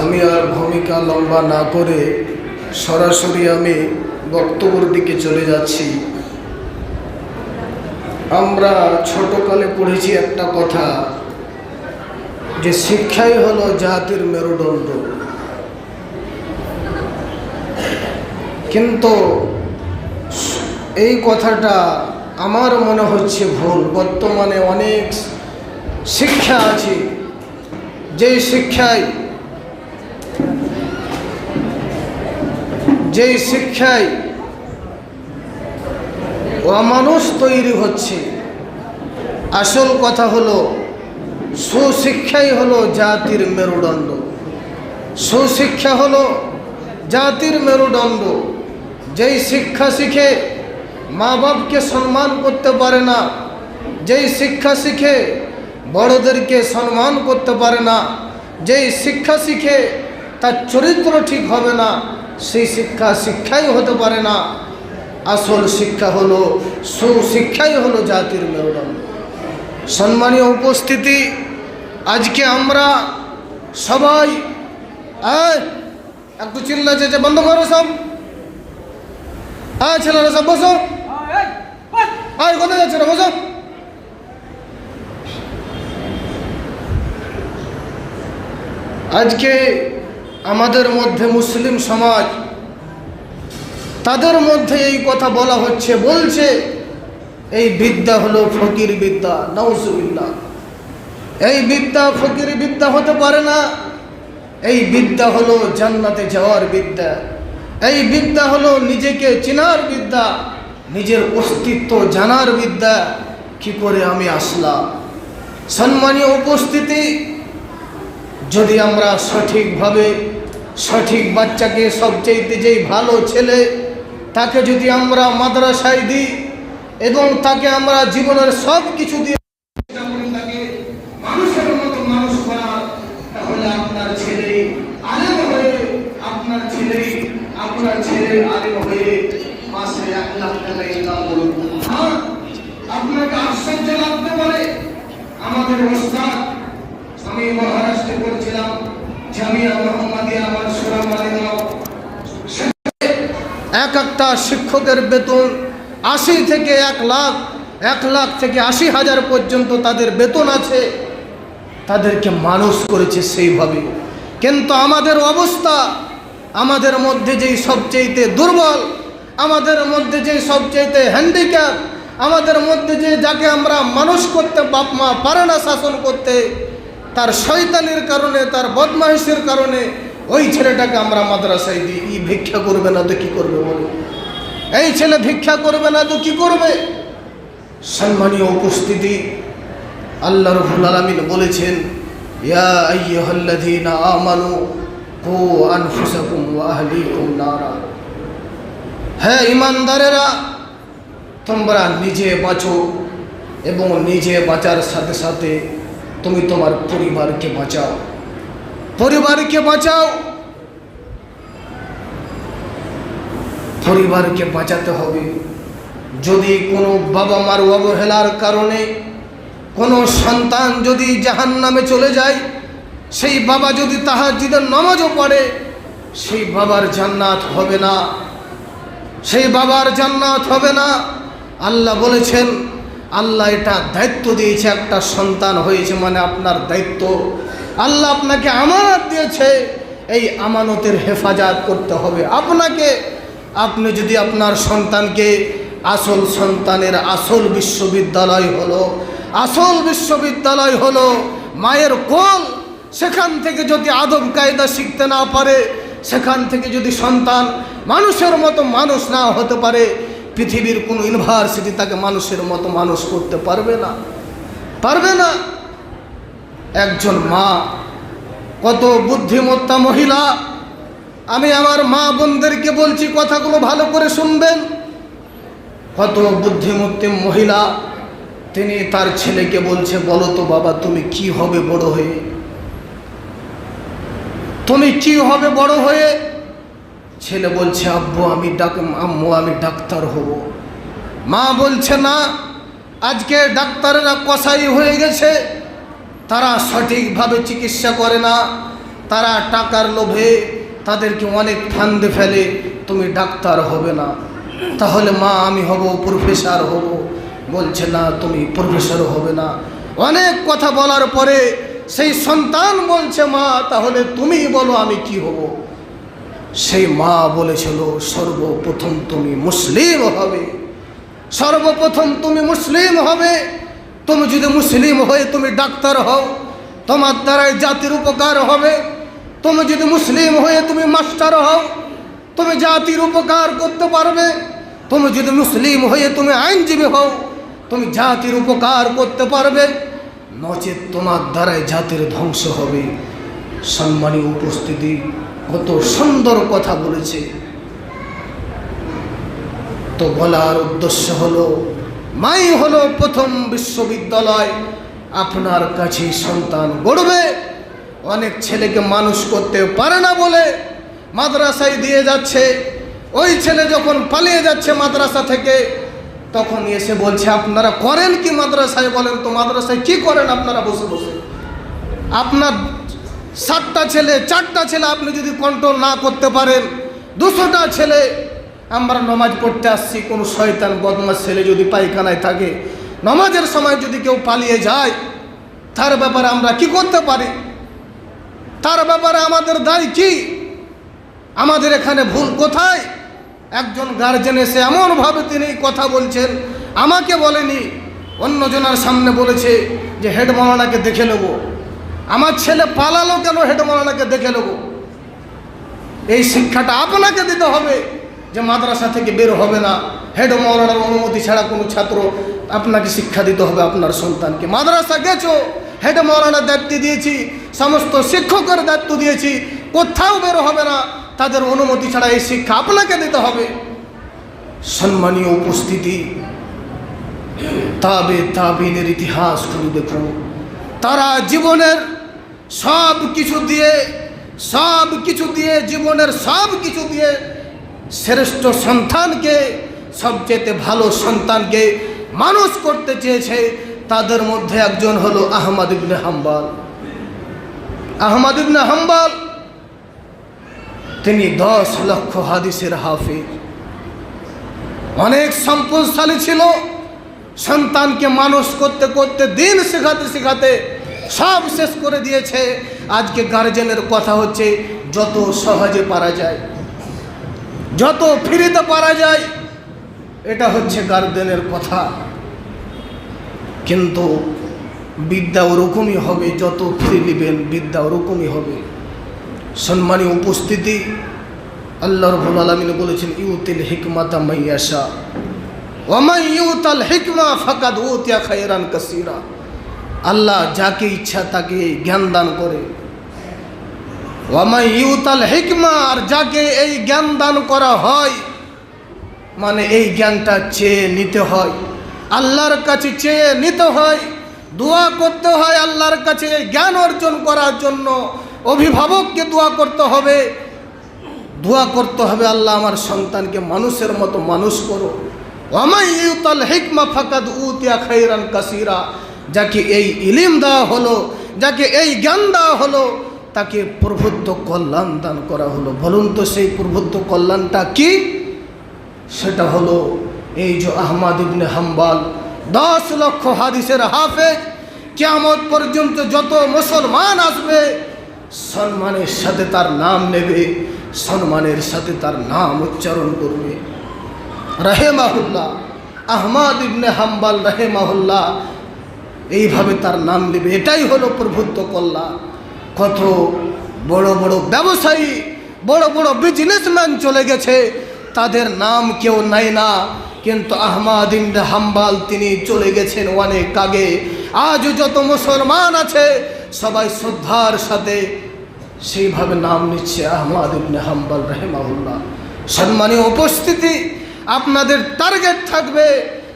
আমি আর ভূমিকা লম্বা না করে সরাসরি আমি বক্তব্যের দিকে চলে যাচ্ছি। আমরা ছোটকালে পড়েছি একটা কথা যে শিক্ষাই হলো জাতির মেরুদণ্ড। কিন্তু এই কথাটা আমার মনে হচ্ছে ভুল। বর্তমানে অনেক শিক্ষা আছে। যেই শিক্ষায় যেই শিক্ষায় অমানুষ তৈরি হচ্ছে, আসল কথা হলো, সুশিক্ষাই হলো জাতির মেরুদণ্ড। সুশিক্ষা হলো জাতির মেরুদণ্ড। যেই শিক্ষা শিখে মা বাপকে সম্মান করতে পারে না। যেই শিক্ষা শিখে বড়দেরকে সম্মান করতে পারে না, যেই শিক্ষা শিখে তার চরিত্র ঠিক হবে না, সেই শিক্ষা শিক্ষাই হতে পারে না। আসল শিক্ষা হলো, সুশিক্ষাই হলো জাতির মেরুদণ্ড। সম্মানীয় উপস্থিতি, আজকে আমরা সবাই একটু চিল্লা চেঁচে বন্ধ করো সব। হ্যাঁ ছেলেরা সব বসো। আর কোথায় যাচ্ছে না বসো। আজকে আমাদের মধ্যে মুসলিম সমাজ, তাদের মধ্যে এই কথা বলা হচ্ছে, বলছে, এই বিদ্যা হলো ফকির বিদ্যা নৌসুবিল্লা এই বিদ্যা ফকির বিদ্যা হতে পারে না, এই বিদ্যা হলো জান্নাতে যাওয়ার বিদ্যা, এই বিদ্যা হলো নিজেকে চেনার বিদ্যা নিজের অস্তিত্ব জানার বিদ্যা কি করে আমি আসলাম? সম্মানীয় উপস্থিতি, যদি আমরা সঠিকভাবে সঠিক বাচ্চাকে সবচেয়ে যেই ভালো ছেলে, তাকে যদি আমরা মাদ্রাসায় দিই এবং তাকে আমরা জীবনের সব কিছু দিয়ে আপনার ছেলে হয়ে মাসে এক লাখ টাকা ইনকাম করুন। আপনাকে আশ্চর্য লাগতে পারে, আমাদের ওস্তাদ আমি মহারাষ্ট্রে করছিলাম জামিয়া মোহাম্মদিয়া আমার সুরা মালিগাঁও এক একটা শিক্ষকের বেতন আশি থেকে এক লাখ এক লাখ থেকে আশি হাজার পর্যন্ত তাদের বেতন আছে। তাদেরকে মানুষ করেছে সেইভাবে। কিন্তু আমাদের অবস্থা, আমাদের মধ্যে যেই সবচেয়েতে দুর্বল আমাদের মধ্যে যে সবচেয়েতে হ্যান্ডিক্যাপ আমাদের মধ্যে যে যাকে আমরা মানুষ করতে বাপ মা পারে না শাসন করতে, তার শয়তানির কারণে, তার বদমাহিসের কারণে ওই ছেলেটাকে আমরা মাদ্রাসায় দিই। ই ভিক্ষা করবে না তো কী করবে বলো? এই ছেলে ভিক্ষা করবে না তো কী করবে? সম্মানীয় উপস্থিতি, আল্লাহ রবুল আলমিন বলেছেন, ইয়া আমানু, কু আনফুসাকুম ওয়া আহলিকুম নারা। হ্যাঁ ইমানদারেরা, তোমরা নিজে বাঁচো এবং নিজে বাঁচার সাথে সাথে তুমি তোমার পরিবারকে বাঁচাও। পরিবারকে বাঁচাও। পরিবারকে বাঁচাতে হবে। যদি কোনো বাবা মার অবহেলার কারণে কোনো সন্তান যদি জাহান নামে চলে যায়, সেই বাবা যদি তাহার জিদের নামাজও পড়ে, সেই বাবার জান্নাত হবে না। সেই বাবার জান্নাত হবে না। আল্লাহ বলেছেন, আল্লাহ এটা দায়িত্ব দিয়েছে, একটা সন্তান হয়েছে মানে আপনার দায়িত্ব। আল্লাহ আপনাকে আমানত দিয়েছে, এই আমানতের হেফাজত করতে হবে। আপনাকে, আপনি যদি আপনার সন্তানকে আসল সন্তানের আসল বিশ্ববিদ্যালয় হলো, আসল বিশ্ববিদ্যালয় হলো মায়ের কোল, সেখান থেকে যদি আদব কায়দা শিখতে না পারে সেখান থেকে যদি সন্তান মানুষের মতো মানুষ না হতে পারে, পৃথিবীর কোনো ইউনিভার্সিটি তাকে মানুষের মতো মানুষ করতে পারবে না। পারবে না। একজন মা, কত বুদ্ধিমত্তা মহিলা, আমি আমার মা বোনদেরকে বলছি কথাগুলো ভালো করে শুনবেন। কত বুদ্ধিমত্তি মহিলা, তিনি তার ছেলেকে বলছে, বলো তো বাবা, তুমি কি হবে বড় হয়ে? তুমি কি হবে বড় হয়ে? ছেলে বলছে, আব্বু, আমি ডাক, আম্মু, আমি ডাক্তার হব। মা বলছে, না, আজকে ডাক্তারেরা কসাই হয়ে গেছে। তারা সঠিকভাবে চিকিৎসা করে না। তারা টাকার লোভে তাদেরকে অনেক ফান্দে ফেলে। তুমি ডাক্তার হবে না। তাহলে মা, আমি হব প্রফেসর হব। বলছে, না, তুমি প্রফেসর হবে না। অনেক কথা বলার পরে সেই সন্তান বলছে, মা, তাহলে তুমি বলো আমি কি হব? সেই মা বলেছিল, সর্বপ্রথম তুমি মুসলিম হবে। সর্বপ্রথম তুমি মুসলিম হবে। তুমি যদি মুসলিম হয়ে তুমি ডাক্তার হও, তোমার দ্বারাই জাতির উপকার হবে। তুমি যদি মুসলিম হয়ে তুমি মাস্টার হও, তুমি জাতির উপকার করতে পারবে। তুমি যদি মুসলিম হয়ে তুমি আইনজীবী হও, তুমি জাতির উপকার করতে পারবে। নচেত তোমার দ্বারাই জাতির ধ্বংস হবে। সম্মানীয় উপস্থিতি, কত সুন্দর কথা বলেছে। তো বলার উদ্দেশ্য হলো, মাই হলো প্রথম বিশ্ববিদ্যালয়। আপনার কাছে সন্তান গড়বে, অনেক ছেলেকে মানুষ করতে পারে না বলে মাদ্রাসায় দিয়ে যাচ্ছে। ওই ছেলে যখন পালিয়ে যাচ্ছে মাদ্রাসা থেকে তখন এসে বলছে, আপনারা করেন কি মাদ্রাসায় বলেন তো? মাদ্রাসায় কি করেন আপনারা বসে বসে? আপনার সাতটা ছেলে, চারটা ছেলে আপনি যদি কন্ট্রোল না করতে পারেন, দুশোটা ছেলে, আমরা নমাজ পড়তে আসছি, কোনো শয়তান বদমাস ছেলে যদি পায়খানায় থাকে, নমাজের সময় যদি কেউ পালিয়ে যায়, তার ব্যাপারে আমরা কি করতে পারি? তার ব্যাপারে আমাদের দায় কি? আমাদের এখানে ভুল কোথায়? একজন গার্জেন এসে এমনভাবে তিনি কথা বলছেন, আমাকে বলেনি, অন্যজনের সামনে বলেছে যে হেড মৌলানাকে দেখে নেব। আমার ছেলে পালালো কেন হেড মৌলানাকে দেখে নেব? এই শিক্ষাটা আপনাকে দিতে হবে যে মাদ্রাসা থেকে বের হবে না। হেড মৌলানার অনুমতি ছাড়া কোনো ছাত্র আপনাকে শিক্ষা দিতে হবে আপনার সন্তানকে। মাদ্রাসা গেছো হেড মৌলানার দায়িত্ব দিয়েছি, সমস্ত শিক্ষকের দায়িত্ব দিয়েছি, কোথাও বের হবে না। তাদের অনুমতি ছাড়া এই শিক্ষা আপনাকে দিতে হবে। সম্মানীয় উপস্থিতি, তাবে তাবিনের ইতিহাস খুলে দেখুন। তারা জীবনের সব কিছু দিয়ে, সব কিছু দিয়ে, জীবনের সব কিছু দিয়ে শ্রেষ্ঠ সন্তানকে, সবচেয়ে ভালো সন্তানকে মানুষ করতে চেয়েছে। তাদের মধ্যে একজন হলো আহমদ ইবনে হাম্বাল। আহমদ ইবনে হাম্বাল তিনি দশ লক্ষ হাদিসের হাফিজ। অনেক সম্পদশালী ছিল। সন্তানকে মানুষ করতে করতে, দিন শেখাতে শেখাতে সব শেষ করে দিয়েছে। আজকে গার্জেনের কথা হচ্ছে, যত সহজে পারা যায়, যত ফিরিতে পারা যায়, এটা হচ্ছে গার্জেনের কথা। কিন্তু বিদ্যা ওরকমই হবে, যত ফ্রি নেবেন বিদ্যা ওরকমই হবে। সম্মানীয় উপস্থিতি আল্লাহ রবুল আলমিন বলেছেন, ইউতিল হিকমাতা মাইয়াশা আল্লাহ যাকে ইচ্ছা তাকে জ্ঞান দান করে। আর যাকে এই জ্ঞান দান করা হয় মানে এই জ্ঞানটা চেয়ে নিতে হয়। আল্লাহর কাছে চেয়ে নিতে হয়, দোয়া করতে হয় আল্লাহর কাছে, জ্ঞান অর্জন করার জন্য। অভিভাবককে দোয়া করতে হবে। দোয়া করতে হবে, আল্লাহ আমার সন্তানকে মানুষের মতো মানুষ করো। কাসিরা। যাকে এই ইলিম দেওয়া হলো, যাকে এই জ্ঞান দেওয়া হলো, তাকে প্রভুত্ব কল্যাণ দান করা হলো। বলুন তো সেই প্রভুত্ব কল্যাণটা কি? সেটা হলো এই যে আহমাদ ইবনে হাম্বাল, দশ লক্ষ হাদিসের হাফেজ, কেয়ামত পর্যন্ত যত মুসলমান আসবে সম্মানের সাথে তার নাম নেবে সম্মানের সাথে তার নাম উচ্চারণ করবে। রাহেমাহুল্লাহ, আহমাদ ইবনে হাম্বাল রাহেমাহুল্লাহ এইভাবে তার নাম নেবে। এটাই হলো প্রভুত্ব কল্যাণ কত বড় বড় ব্যবসায়ী, বড় বড় বিজনেসম্যান চলে গেছে। তাদের নাম কেউ নাই না, কিন্তু আহমাদ ইবনে হাম্বাল তিনি চলে গেছেন অনেক আগে। আজও যত মুসলমান আছে সবাই শ্রদ্ধার সাথে সেইভাবে নাম নিচ্ছে আহমাদ ইবনে হাম্বাল রহেমাউল্লাহ সম্মানীয় উপস্থিতি, আপনাদের টার্গেট থাকবে,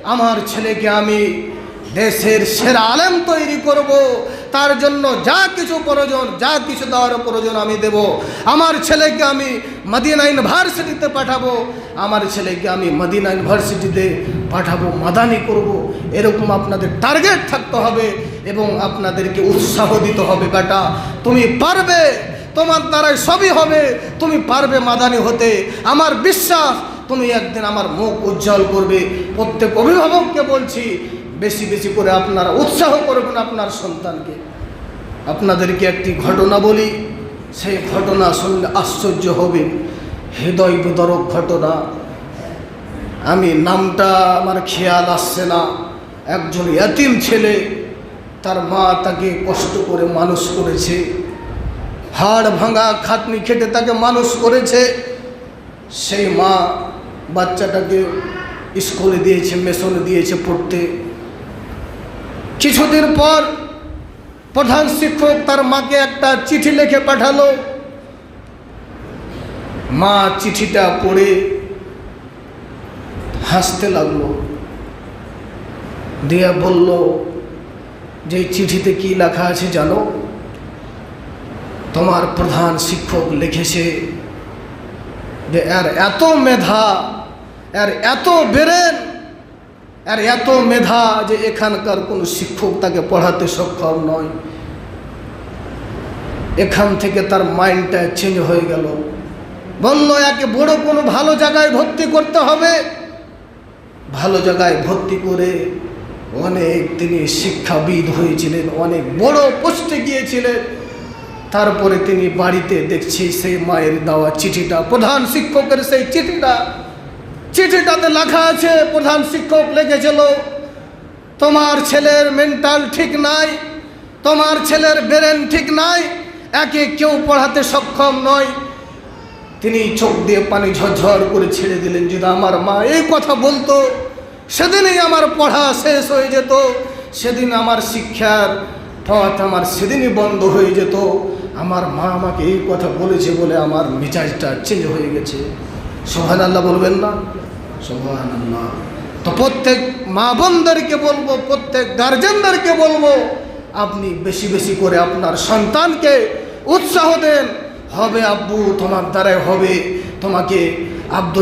আমার ছেলেকে আমি দেশের সেরা আলেম তৈরি করব। তার জন্য যা কিছু প্রয়োজন, যা কিছু দেওয়ার প্রয়োজন আমি দেব। আমার ছেলেকে আমি মদিনা ইউনিভার্সিটিতে পাঠাবো। আমার ছেলেকে আমি মদিনা ইউনিভার্সিটিতে পাঠাবো, মাদানি করব। এরকম আপনাদের টার্গেট থাকতে হবে এবং আপনাদেরকে উৎসাহ দিতে হবে, বেটা। তুমি পারবে, তোমার দ্বারাই সবই হবে। তুমি পারবে মাদানি হতে। আমার বিশ্বাস, তুমি একদিন আমার মুখ উজ্জ্বল করবে। প্রত্যেক অভিভাবককে বলছি বেশি বেশি করে আপনারা উৎসাহ করবেন আপনার সন্তানকে। আপনাদেরকে একটি ঘটনা বলি, সেই ঘটনা শুনলে আশ্চর্য হবে। হৃদয় বিদরক ঘটনা। আমি নামটা আমার খেয়াল আসছে না। একজন এতিম ছেলে, তার মা তাকে কষ্ট করে মানুষ করেছে। হাড় ভাঙা খাটনি খেটে তাকে মানুষ করেছে। সেই মা বাচ্চাটাকে স্কুলে দিয়েছে মেশনে দিয়েছে পড়তে। কিছুদিন পর প্রধান শিক্ষক তার মাকে একটা চিঠি লিখে পাঠালো। মা চিঠিটা পড়ে হাসতে লাগল। দিয়া বলল, যে চিঠিতে কি লেখা আছে জানো? তোমার প্রধান শিক্ষক লিখেছে যে, এর এত মেধা, এর এত বেরেন আর এত মেধা যে এখানকার কোনো শিক্ষক তাকে পড়াতে সক্ষম নয়। এখান থেকে তার মাইন্ডটা চেঞ্জ হয়ে গেল। বলল, একে বড় কোনো ভালো জায়গায় ভর্তি করতে হবে। ভালো জায়গায় ভর্তি করে অনেক তিনি শিক্ষাবিদ হয়েছিলেন, অনেক বড় পোস্টে গিয়েছিলেন। তারপরে তিনি বাড়িতে দেখছি সেই মায়ের দেওয়া চিঠিটা, প্রধান শিক্ষকের সেই চিঠিটা। চিঠিটাতে লেখা আছে, প্রধান শিক্ষক লিখেছিল তোমার ছেলের মেন্টাল ঠিক নাই, তোমার ছেলের ব্রেন ঠিক নাই, একে কেউ পড়াতে সক্ষম নয়। তিনি চোখ দিয়ে পানি ঝরঝর করে ছেড়ে দিলেন, যদি আমার মা এই কথা বলতো, সেদিনই আমার পড়া শেষ হয়ে যেত। সেদিন আমার শিক্ষার পথ আমার সেদিনই বন্ধ হয়ে যেত। আমার মা আমাকে এই কথা বলেছে বলে আমার মেজাজটা চেঞ্জ হয়ে গেছে। সোহান আল্লাহ বলবেন না। তো প্রত্যেক মা বোনদেরকে বলব, প্রত্যেক গার্জেনদেরকে বলব, আপনি বেশি বেশি করে আপনার সন্তানকে উৎসাহ দেন। হবে আব্বু, তোমার দ্বারাই হবে। তোমাকে আব্দুল